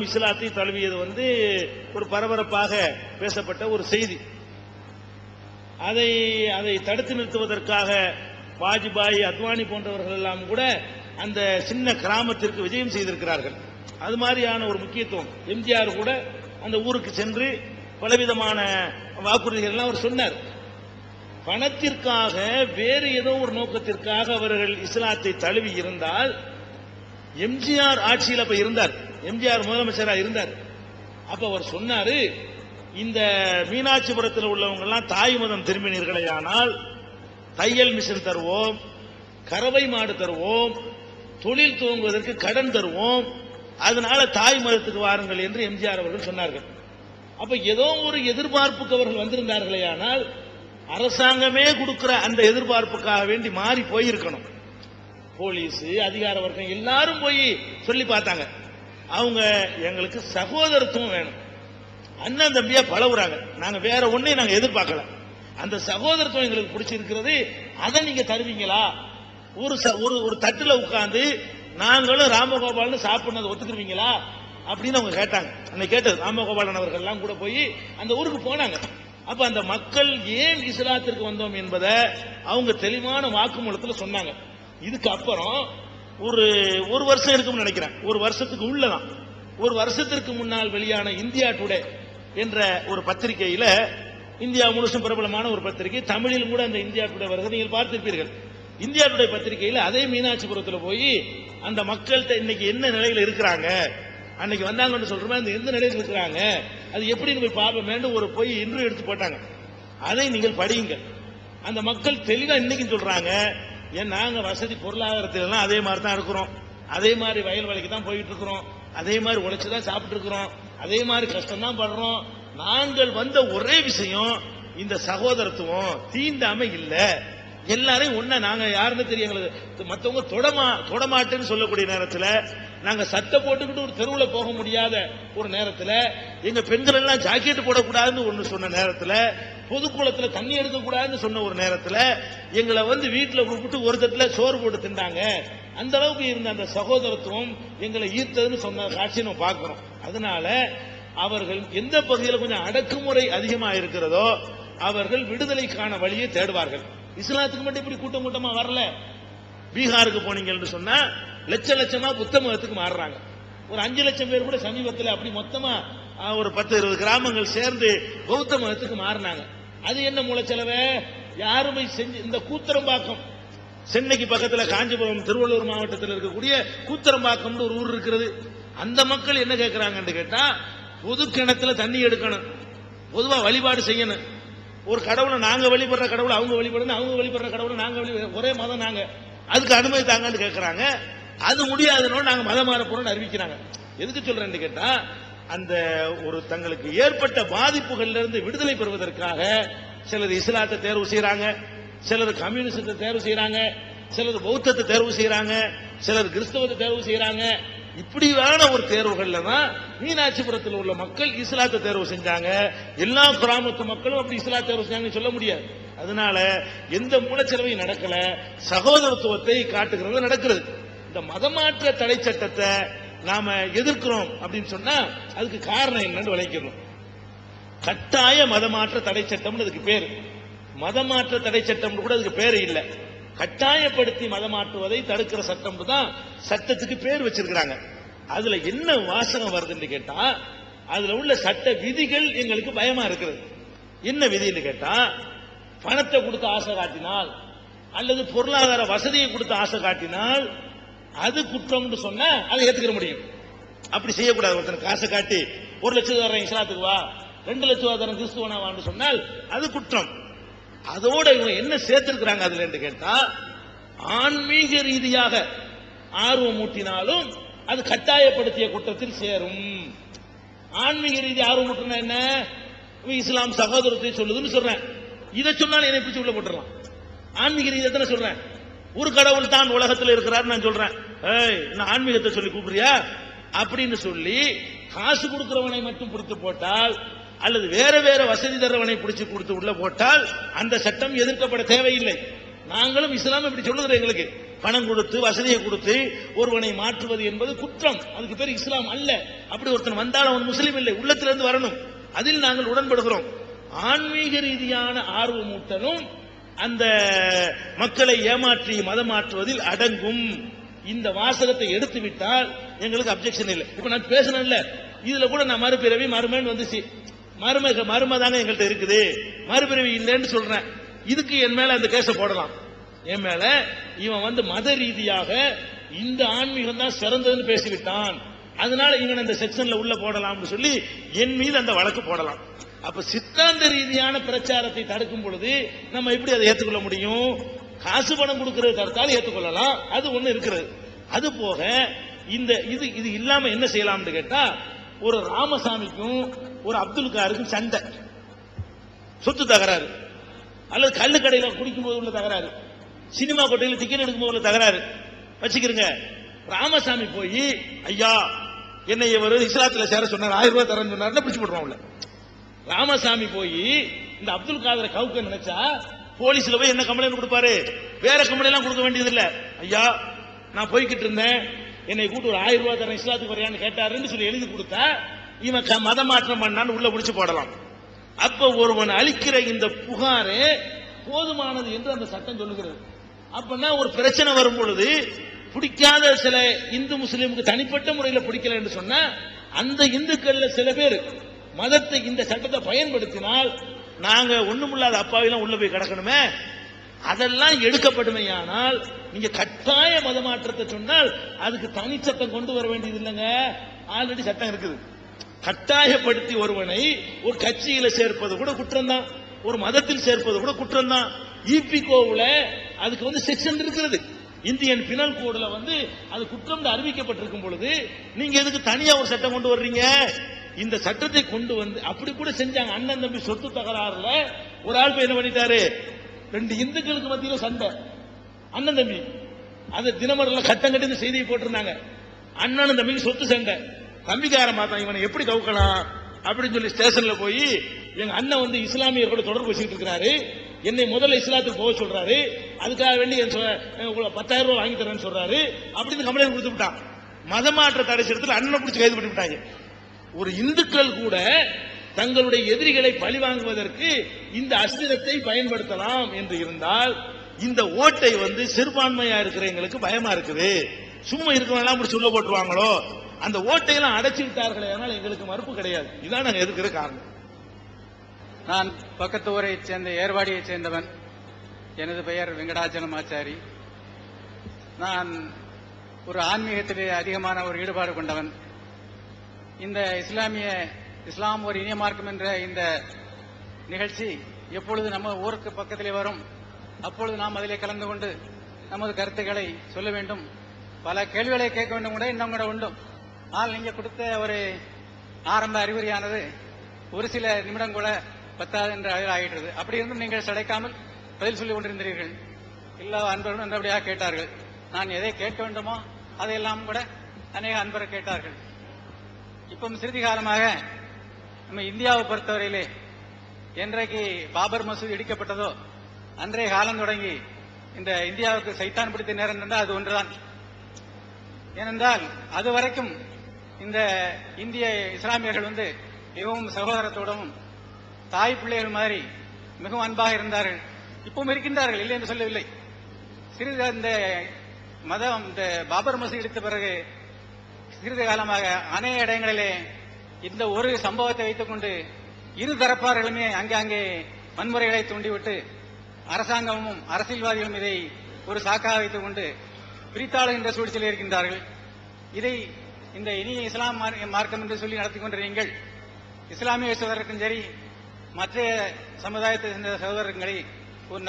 இஸ்லாத்தை தழுவியது வந்து ஒரு பரபரப்பாக பேசப்பட்ட ஒரு செய்தி. அதை அதை தடுத்து நிறுத்துவதற்காக வாஜ்பாய் அத்வானி போன்றவர்கள் எல்லாம் கூட அந்த சின்ன கிராமத்திற்கு விஜயம் செய்திருக்கிறார்கள். அது மாதிரியான ஒரு முக்கியத்துவம். எம்ஜிஆர் கூட அந்த ஊருக்கு சென்று பலவிதமான வாக்குறுதிகள் எல்லாம் அவர் சொன்னார். பணத்திற்காக வேறு ஏதோ ஒரு நோக்கத்திற்காக அவர்கள் இஸ்லாத்தை தழுவி இருந்தால் எம்ஜிஆர் ஆட்சியில் அப்ப இருந்தார். எம்ஜிஆர் முதலமைச்சராக இருந்தார். அப்ப அவர் சொன்னாரு இந்த மீனாட்சிபுரத்தில் உள்ளவங்க எல்லாம் தாய் மதம் திரும்பினீர்களே ஆனால் தையல் மிஷின் தருவோம் கறவை மாடு தருவோம் தொழில் துவங்குவதற்கு கடன் தருவோம் அதனால தாய் மதத்துக்கு வாருங்கள் என்று எம்ஜிஆர் அவர்கள் சொன்னார்கள். அப்ப ஏதோ ஒரு எதிர்பார்ப்புக்கு அவர்கள் வந்திருந்தார்களே ஆனால் அரசாங்கமே கொடுக்கிற அந்த எதிர்பார்ப்புக்காக வேண்டி மாறி போயிருக்கணும். போலீஸ் அதிகார வர்க்கம் எல்லாரும் போய் சொல்லி பார்த்தாங்க. அவங்க எங்களுக்கு சகோதரத்துவம் வேணும். அண்ணன் தம்பியா பழகுறாங்க. நாங்க வேற ஒன்னையும் நாங்க எதிர்பார்க்கல. அந்த சகோதரத்துவம் எங்களுக்கு பிடிச்சிருக்கிறது. அதை நீங்க தருவீங்களா? ஒரு ச- ஒரு ஒரு தட்டுல உட்கார்ந்து நாங்களும் ராமகோபால்னு சாப்பிடுனது ஒத்துக்குருவீங்களா? அப்படின்னு அவங்க கேட்டாங்க. அன்னைக்கு கேட்டது ராமகோபாலன் அவர்கள்லாம் கூட போய் அந்த ஊருக்கு போனாங்க. அப்ப அந்த மக்கள் ஏன் இஸ்லாத்திற்கு வந்தோம் என்பதை அவங்க தெளிவான வாக்குமூலத்தில் சொன்னாங்க. இதுக்கு அப்புறம் ஒரு ஒரு வருஷம் இருக்கும்னு நினைக்கிறேன். ஒரு வருஷத்துக்கு உள்ளதான். ஒரு வருஷத்திற்கு முன்னால் வெளியான இந்தியா டுடே என்ற ஒரு பத்திரிகையில இந்தியா முழுசும் பிரபலமான ஒரு பத்திரிகை தமிழில் கூட அந்த இந்தியா டுடே வருகிறது நீங்கள் பார்த்திருப்பீர்கள். இந்தியா டுடே பத்திரிகையில அதே மீனாட்சிபுரத்தில் போய் அந்த மக்கள்கிட்ட இன்னைக்கு என்ன நிலையில் இருக்கிறாங்க? அன்னைக்கு வந்தாங்கன்னு சொல்றோமே? அந்த எந்த நிலையில் இருக்கிறாங்க? அது எப்படின்னு போய் பார்ப்போமேன்னு ஒரு போய் இன்டர்வியூ எடுத்து போட்டாங்க. அதை நீங்கள் படியுங்கள். அந்த மக்கள் தெளிவா இன்னைக்கு சொல்றாங்க. ஏன் நாங்க வசதி பொருளாதாரத்துல அதே மாதிரி தான் இருக்கிறோம். அதே மாதிரி வயல் வேலைக்கு தான் போயிட்டு இருக்கிறோம் அதே மாதிரி உழைச்சி தான் சாப்பிட்டு இருக்கிறோம் அதே மாதிரி கஷ்டம் தான் படுறோம். நாங்கள் வந்த ஒரே விஷயம் இந்த சகோதரத்துவம் தீண்டாம இல்ல. எல்லாரையும் ஒண்ணா நாங்க யாருன்னு தெரியும் எங்களுக்கு மத்தவங்க தொடமா தொடமாட்டேன்னு சொல்லக்கூடிய நேரத்துல நாங்க சட்டை போட்டுக்கிட்டு ஒரு தெருவுல போக முடியாத ஒரு நேரத்துல எங்க பெண்கள் எல்லாம் ஜாக்கெட் போடக்கூடாதுன்னு ஒண்ணு சொன்ன நேரத்துல பொதுக்குளத்துல தண்ணி எடுக்க கூடாதுன்னு சொன்ன ஒரு நேரத்துல எங்களை வந்து வீட்டுல கூப்பிட்டு ஒரு தட்டுல சோறு போட்டு திண்டாங்க அந்த அளவுக்கு இருந்த அந்த சகோதரத்துவம் எங்களை ஈர்த்ததுன்னு சொன்ன காட்சியை நம்ம பார்க்கிறோம். அதனால அவர்கள் எந்த பகுதியில் கொஞ்சம் அடக்குமுறை அதிகமா இருக்கிறதோ அவர்கள் விடுதலைக்கான வழியை தேடுவார்கள். இஸ்லாத்துக்கு மட்டும் இப்படி கூட்டம் கூட்டமா வரல. பீகாருக்கு போனீங்கன்னு சொன்னா லட்ச லட்சமா புத்த மதத்துக்கு மாறுறாங்க. ஒரு அஞ்சு லட்சம் பேர் கூட சமீபத்தில் அப்படி மொத்தமா ஒரு பத்து இருபது கிராமங்கள் சேர்ந்து பௌத்த மதத்துக்கு மாறினாங்க. அது என்ன மூலச்செலவு யாருமே செஞ்சு இந்த கூத்தரம்பாக்கம் சென்னைக்கு பக்கத்தில் காஞ்சிபுரம் திருவள்ளூர் மாவட்டத்தில் இருக்கக்கூடிய கூத்தரம்பாக்கம்னு ஒரு ஊர் இருக்கிறது அந்த மக்கள் என்ன கேட்கிறாங்கன்னு கேட்டா பொது கிணத்துல தண்ணி எடுக்கணும். பொதுவா வழிபாடு செய்யணும். ஒரு கடவுளை நாங்க வழிபடுற கடவுளை அவங்க வழிபடணும் அவங்க வழிபடுற கடவுளை நாங்க வழி ஒரே மதம் நாங்க. அதுக்கு அனுமதி தாங்கன்னு கேட்கிறாங்க அது முடியாதுன்னு நாங்க மதம் மாற போறோம்னு அறிவிக்கிறாங்க. எதுக்கு சொல்றேன்னு கேட்டா அந்த ஒரு தங்களுக்கு ஏற்பட்ட பாதிப்புகள்ல இருந்து விடுதலை பெறுவதற்காக சிலர் இஸ்லாத்தை தேர்வு செய்யறாங்க சிலர் கம்யூனிசத்தை தேர்வு செய்யறாங்க சிலர் பௌத்தத்தை தேர்வு செய்யறாங்க சிலர் கிறிஸ்தவத்தை தேர்வு செய்யறாங்க இப்படியான ஒரு தேர்வுகள்ல தான் மீனாட்சிபுரத்தில் உள்ள மக்கள் இஸ்லாத்தை தேர்வு செஞ்சாங்க. எல்லா கிராமத்து மக்களும் அப்படி இஸ்லா தேர்வு செஞ்சாங்கன்னு சொல்ல முடியாது. அதனால எந்த மூலச்செலவையும் நடக்கல. சகோதரத்துவத்தை காட்டுகிறது நடக்கிறது. இந்த மதமாற்ற தடை சட்டத்தை நாம எதிர்க்கிறோம் அப்படின்னு சொன்னா அதுக்கு காரணம் என்னன்னு விளைக்கணும் கட்டாய மதமாற்ற தடை சட்டம்னு அதுக்கு பேரு. மதமாற்ற தடை சட்டம் கூட அதுக்கு பேரு இல்லை. கட்டாயப்படுத்தி மதமாற்றுவதை தடுக்கிற சட்டம் தான் சட்டத்துக்கு பேர் வச்சிருக்கிறாங்க. அதுல என்ன வாசகம் வருதுன்னு கேட்டா அதுல உள்ள சட்ட விதிகள் எங்களுக்கு பயமா இருக்கிறது என்ன விதின்னு கேட்டா பணத்தை கொடுத்து ஆசை காட்டினால் அல்லது பொருளாதார வசதியை கொடுத்து ஆசை காட்டினால் அது குற்றம்னு சொன்னா அதை ஏத்துக்கிற முடியும். அப்படி செய்யக்கூடாது. ஒருத்தன் காசை காட்டி ஒரு லட்சம் தரேன் இஸ்லாத்துக்கு வா. ரெண்டு லட்சம் தரேன் கிறிஸ்துவனா வான்னு சொன்னால் அது குற்றம். அதோட இவங்க என்ன சேர்த்திருக்கிறாங்க அதுல என்று கேட்டா ஆன்மீக ரீதியாக ஆர்வம் ஊட்டினாலும் அது கட்டாயப்படுத்திய குற்றத்தில் சேரும். ஆன்மீக ரீதி ஆர்வம் ஊட்டினா என்ன? இஸ்லாம் சகோதரத்தை சொல்லுதுன்னு சொல்றேன். இதை சொன்னாலும் என்னை பிடிச்சி உள்ள போட்டுடலாம் ஆன்மீக ரீதியை தானே சொல்றேன். ஒரு கடவுள் தான் உலகத்தில் இருக்கிறார் நான் சொல்றேன். ஏய் நான் ஆன்மீகத்தை சொல்லி கூப்பிடுறியா? அப்படின்னு சொல்லி காசு கொடுக்கிறவனை மட்டும் பிடித்து போட்டால் அல்லது வேற வேற வசதி தரவனை பிடிச்சு கொடுத்து உள்ள போட்டால் அந்த சட்டம் எதிர்க்கப்பட தேவையில்லை. நாங்களும் இஸ்லாம் இப்படி சொல்லுகிறோம் எங்களுக்கு. பணம் கொடுத்து வசதியை கொடுத்து ஒருவனை மாற்றுவது என்பது குற்றம். அதுக்கு பேர் இஸ்லாம் அல்ல. அப்படி ஒருத்தன் வந்தால் அவன் முஸ்லீம் இல்லை. உள்ளத்திலிருந்து வரணும். அதில் நாங்கள் உடன்படுகிறோம். ஆன்மீக ரீதியான ஆர்வமூட்டலும் அந்த மக்களை ஏமாற்றி மதம் மாற்றுவதில் அடங்கும். இந்த வாசகத்தை எடுத்து விட்டால் எங்களுக்கு அப்செக்ஷன் இல்லை. இப்ப நான் பேசணும்ல இதுல கூட நான் மறுபிறவி மருமன் வந்துச்சு. மரும மரும தானே எங்கள்கிட்ட இருக்குது. மறுபிறவி இல்லைன்னு சொல்றேன். இதுக்கு என் மேல அந்த கேஸை போடலாம். என் மேல இவன் வந்து மத ரீதியாக இந்த ஆன்மீகம் தான் சிறந்ததுன்னு பேசிவிட்டான். அதனால இவன் இந்த செக்ஷன்ல உள்ள போடலாம்னு சொல்லி என் மீது அந்த வழக்கு போடலாம். அப்ப சித்தாந்த ரீதியான பிரச்சாரத்தை தடுக்கும் பொழுது நம்ம எப்படி அதை ஏற்றுக்கொள்ள முடியும்? காசு பணம் கொடுக்கறது தடுத்தாலும் ஏற்றுக்கொள்ளலாம் அது ஒண்ணு இருக்கிறது. அது போக இந்த இது இது இல்லாம என்ன செய்யலாம்னு கேட்டா ஒரு ராமசாமிக்கும் ஒரு அப்துல் காருக்கும் சண்டை. சொத்து தகராறு. அல்லது கல்லு கடையில குடிக்கும் போது உள்ள தகராறு. சினிமா கோட்டையில் டிக்கெட் எடுக்கும் போது உள்ள தகராறு. வச்சுக்கிறங்க ராமசாமி போய் ஐயா என்னை இவர் இஸ்லாத்துல சேர சொன்னார். ஆயிரம் ரூபாய் தரேன்னு சொன்னார் பிடிச்சு போடுறோம் உள்ள. ராமசாமி போய் இந்த அப்துல் காதரை கவுக்க நினைச்சா போலீஸ்ல போய் என்ன கம்ப்ளைண்ட் கொடுப்பாரு? வேற கம்ப்ளைண்ட் எல்லாம் கொடுக்க வேண்டியது இல்ல ஐயா நான் போய்கிட்டு இருந்தேன். என்னை கூட்டு ஒரு ஆயிரம் ரூபாய் தரேன் இஸ்லாத்துக்கு வரையான்னு கேட்டாருன்னு சொல்லி எழுதி கொடுத்தா இவன் மத மாற்றம் பண்ணான்னு உள்ள பிடிச்சு போடலாம். அப்ப ஒருவன் அளிக்கிற இந்த புகாரு போதுமானது என்று அந்த சட்டம் சொல்லுகிறது. அப்பனா ஒரு பிரச்சனை வரும் பொழுது பிடிக்காத சில இந்து முஸ்லீமுக்கு தனிப்பட்ட முறையில் பிடிக்கல என்று சொன்னா அந்த இந்துக்கள்ல சில பேர் மதத்தை இந்த சட்டத்தை பயன்படுத்தினால் நாங்க ஒண்ணுமில்லாத அப்பாவிலாம் உள்ள போய் கிடக்கணுமே? அதெல்லாம் எடுக்கப்படுமையானால் நீங்க கட்டாய மதமாற்றத்தை சொன்னால் அதுக்கு தனி சட்டம் கொண்டு வர வேண்டியது இல்லைங்க. ஆல்ரெடி சட்டம் இருக்குது. கட்டாயப்படுத்தி ஒருவனை ஒரு கட்சியில சேர்ப்பது கூட குற்றம் தான் ஒரு மதத்தில் சேர்ப்பது கூட குற்றம் தான் அதுக்கு வந்து செக்ஷன் இருக்கிறது. இந்தியன் பினல் கோடுல வந்து அது குற்றம் அறிவிக்கப்பட்டிருக்கும் பொழுது நீங்க எதுக்கு தனியா ஒரு சட்டம் கொண்டு வர்றீங்க? இந்த சட்டத்தை கொண்டு வந்து அப்படி கூட செஞ்சாங்க. அண்ணன் தம்பி சொத்து தகராறுல ஒரு ஆள் போய் என்ன பண்ணிட்டாரு? ரெண்டு இந்துக்களுக்கு மத்தியில சண்டை. அண்ணன் தம்பி அது தினமரில் கட்டம் கட்டி இந்த செய்தியை போட்டிருந்தாங்க. அண்ணனும் தம்பிக்கு சொத்து சண்டை. தம்பிக்காரன் பார்த்தான் இவனை எப்படி கவுக்கலாம் அப்படின்னு சொல்லி ஸ்டேஷன்ல போய் எங்க அண்ணன் வந்து இஸ்லாமியர்களோட தொடர்பு வச்சுக்கிட்டு இருக்கிறாரு. என்னை முதல்ல இஸ்லாத்துக்கு போக சொல்றாரு. அதுக்காக வேண்டி என் பத்தாயிரம் ரூபாய் வாங்கி தரேன்னு சொல்றாரு. அப்படின்னு கம்ப்ளைண்ட் கொடுத்து விட்டான். மதமாற்ற தடை இடத்துல அண்ணனை பிடிச்சி கைது பண்ணி விட்டாங்க ஒரு இந்துக்கள் கூட தங்களுடைய எதிரிகளை பழிவாங்குவதற்கு இந்த அஸ்திரத்தை பயன்படுத்தலாம் என்று இருந்தால் இந்த ஓட்டை வந்து சிறுபான்மையா இருக்கிற எங்களுக்கு பயமா இருக்குது. சும்மா இருக்கவங்க அப்படி சொல்ல போட்டுருவாங்களோ? அந்த ஓட்டையெல்லாம் அடைச்சு விட்டார்களே ஆனால் எங்களுக்கு மறுப்பு கிடையாது. இதான் நாங்கள் எதுக்கிற காரணம். நான் பக்கத்து ஊரை சேர்ந்த ஏர்வாடியை சேர்ந்தவன். எனது பெயர் வெங்கடாச்சலம் ஆச்சாரி. நான் ஒரு ஆன்மீகத்திலே அதிகமான ஒரு ஈடுபாடு கொண்டவன். இந்த இஸ்லாமிய இஸ்லாம் ஒரு இனிய மார்க்கம் என்ற இந்த நிகழ்ச்சி எப்பொழுது நம்ம ஊருக்கு பக்கத்திலே வரும் அப்பொழுது நாம் அதிலே கலந்து கொண்டு நமது கருத்துக்களை சொல்ல வேண்டும். பல கேள்விகளை கேட்க வேண்டும் கூட இன்னும் கூட உண்டும் ஆனால் நீங்கள் கொடுத்த ஒரு ஆரம்ப அறிகுறியானது ஒரு சில நிமிடம் கூட பத்தாது என்ற அளவில் ஆகிட்டது அப்படி இருந்தும் நீங்கள் சடைக்காமல் பதில் சொல்லிக் கொண்டிருந்தீர்கள். எல்லா அன்பர்களும் நல்லபடியாக கேட்டார்கள். நான் எதை கேட்க வேண்டுமோ அதையெல்லாம் கூட அநேக அன்பரை கேட்டார்கள். இப்போ சிறிது காலமாக நம்ம இந்தியாவை பொறுத்தவரையிலே என்றைக்கு பாபர் மசூதி இடிக்கப்பட்டதோ அன்றைய காலம் தொடங்கி இந்த இந்தியாவுக்கு சைத்தான் பிடித்த நேரம் என்றால் அது ஒன்றுதான். ஏனென்றால் அது வரைக்கும் இந்த இந்திய இஸ்லாமியர்கள் வந்து மிகவும் சகோதரத்தோடவும் தாய் பிள்ளைகள் மாதிரி மிகவும் அன்பாக இருந்தார்கள். இப்பவும் இருக்கின்றார்கள் இல்லை என்று சொல்லவில்லை. சிறிது இந்த மதம் இந்த பாபர் மசூதி எடுத்த பிறகு சிறிது காலமாக அநேக இடங்களிலே இந்த ஒரு சம்பவத்தை வைத்துக்கொண்டு இரு தரப்பார்களுமே அங்கே வன்முறைகளை தூண்டிவிட்டு அரசாங்கமும் அரசியல்வாதிகளும் இதை ஒரு சாக்காக வைத்துக் கொண்டு பிரித்தாளுகின்ற சூழ்ச்சியில் இருக்கின்றார்கள். இதை இந்த இனிய இஸ்லாம் மார்க்கம் என்று சொல்லி நடத்தி கொண்ட நீங்கள் இஸ்லாமிய சகோதரருக்கும் சரி மற்ற சமுதாயத்தை சேர்ந்த சகோதரர்களை ஒரு